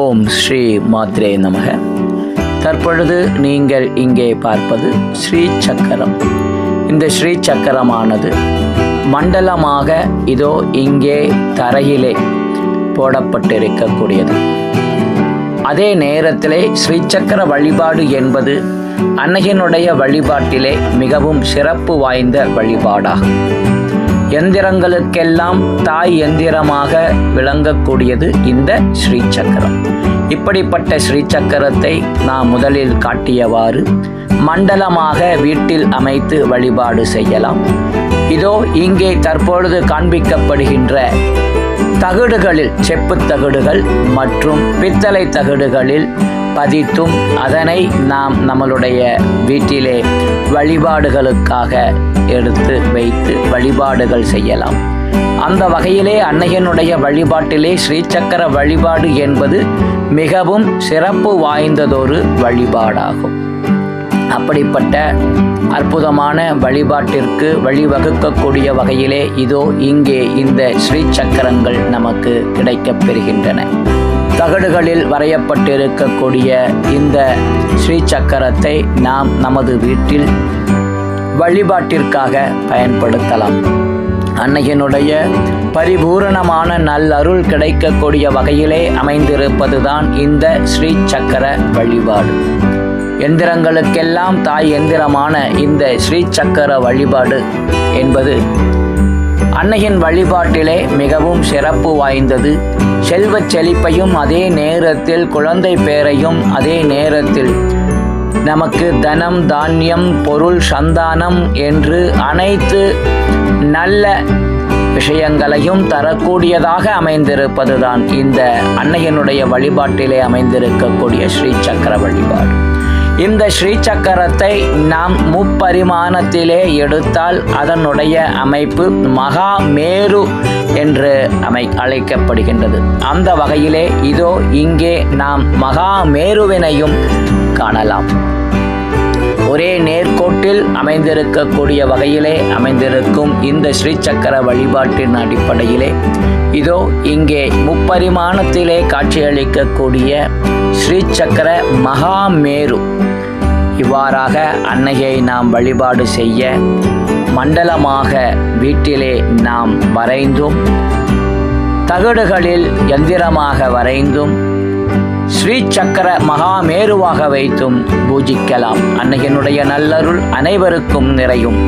ஓம் ஸ்ரீ மாத்ரே நமக. தற்பொழுது நீங்கள் இங்கே பார்ப்பது ஸ்ரீ சக்கரம். இந்த ஸ்ரீ சக்கரமானது மண்டலமாக இதோ இங்கே தரையிலே போடப்பட்டிருக்கக்கூடியது. அதே நேரத்திலே ஸ்ரீசக்கர வழிபாடு என்பது அன்னையினுடைய வழிபாட்டிலே மிகவும் சிறப்பு வாய்ந்த வழிபாடாகும். எந்திரங்களுக்கெல்லாம் தாய் எந்திரமாக விளங்கக்கூடியது இந்த ஸ்ரீசக்கரம். இப்படிப்பட்ட ஸ்ரீசக்கரத்தை நாம் முதலில் காட்டியவாறு மண்டலமாக வீட்டில் அமைத்து வழிபாடு செய்யலாம். இதோ இங்கே தற்பொழுது காண்பிக்கப்படுகின்ற தகடுகளில் செப்புத் தகடுகள் மற்றும் பித்தளை தகடுகளில் பதித்தும் அதனை நாம் நம்மளுடைய வீட்டிலே வழிபாடுகளுக்காக எடுத்து வைத்து வழிபாடுகள் செய்யலாம். அந்த வகையிலே அன்னையனுடைய வழிபாட்டிலே ஸ்ரீசக்கர வழிபாடு என்பது மிகவும் சிறப்பு வாய்ந்ததொரு வழிபாடாகும். அப்படிப்பட்ட அற்புதமான வழிபாட்டிற்கு வழிவகுக்கக்கூடிய வகையிலே இதோ இங்கே இந்த ஸ்ரீ சக்கரங்கள் நமக்கு கிடைக்கப் பெறுகின்றன. தகடுகளில் வரையப்பட்டிருக்கக்கூடிய இந்த ஸ்ரீ சக்கரத்தை நாம் நமது வீட்டில் வழிபாட்டிற்காக பயன்படுத்தலாம். அன்னையினுடைய பரிபூரணமான நல்லருள் கிடைக்கக்கூடிய வகையிலே அமைந்திருப்பதுதான் இந்த ஸ்ரீ சக்கர வழிபாடு. எந்திரங்களுக்கெல்லாம் தாய் எந்திரமான இந்த ஸ்ரீ சக்கர வழிபாடு என்பது அன்னையின் வழிபாட்டிலே மிகவும் சிறப்பு வாய்ந்தது. செல்வச் செழிப்பையும் அதே நேரத்தில் குழந்தை பேரையும் அதே நேரத்தில் நமக்கு தனம் தானியம் பொருள் சந்தானம் என்று அனைத்து நல்ல விஷயங்களையும் தரக்கூடியதாக அமைந்திருப்பதுதான் இந்த அன்னையனுடைய வழிபாட்டிலே அமைந்திருக்கக்கூடிய ஸ்ரீ சக்கர வழிபாடு. இந்த ஸ்ரீ சக்கரத்தை நாம் முப்பரிமாணத்திலே எடுத்தால் அதனுடைய அமைப்பு மகா மேரு என்று அமை அழைக்கப்படுகின்றது. அந்த வகையிலே இதோ இங்கே நாம் மகா மேருவினையும் காணலாம். ஒரே நேர்கோட்டில் அமைந்திருக்கக்கூடிய வகையிலே அமைந்திருக்கும் இந்த ஸ்ரீ சக்கர வழிபாட்டின் அடிப்படையிலே இதோ இங்கே முப்பரிமாணத்திலே காட்சியளிக்கக்கூடிய ஸ்ரீசக்கர மகாமேரு. இவ்வாறாக அன்னையை நாம் வழிபாடு செய்ய மண்டலமாக வீட்டிலே நாம் வரைந்தும் தகடுகளில் எந்திரமாக வரைந்தும் ஸ்ரீசக்கர மகாமேருவாக வைத்தும் பூஜிக்கலாம். அன்னையனுடைய நல்லருள் அனைவருக்கும் நிறையும்.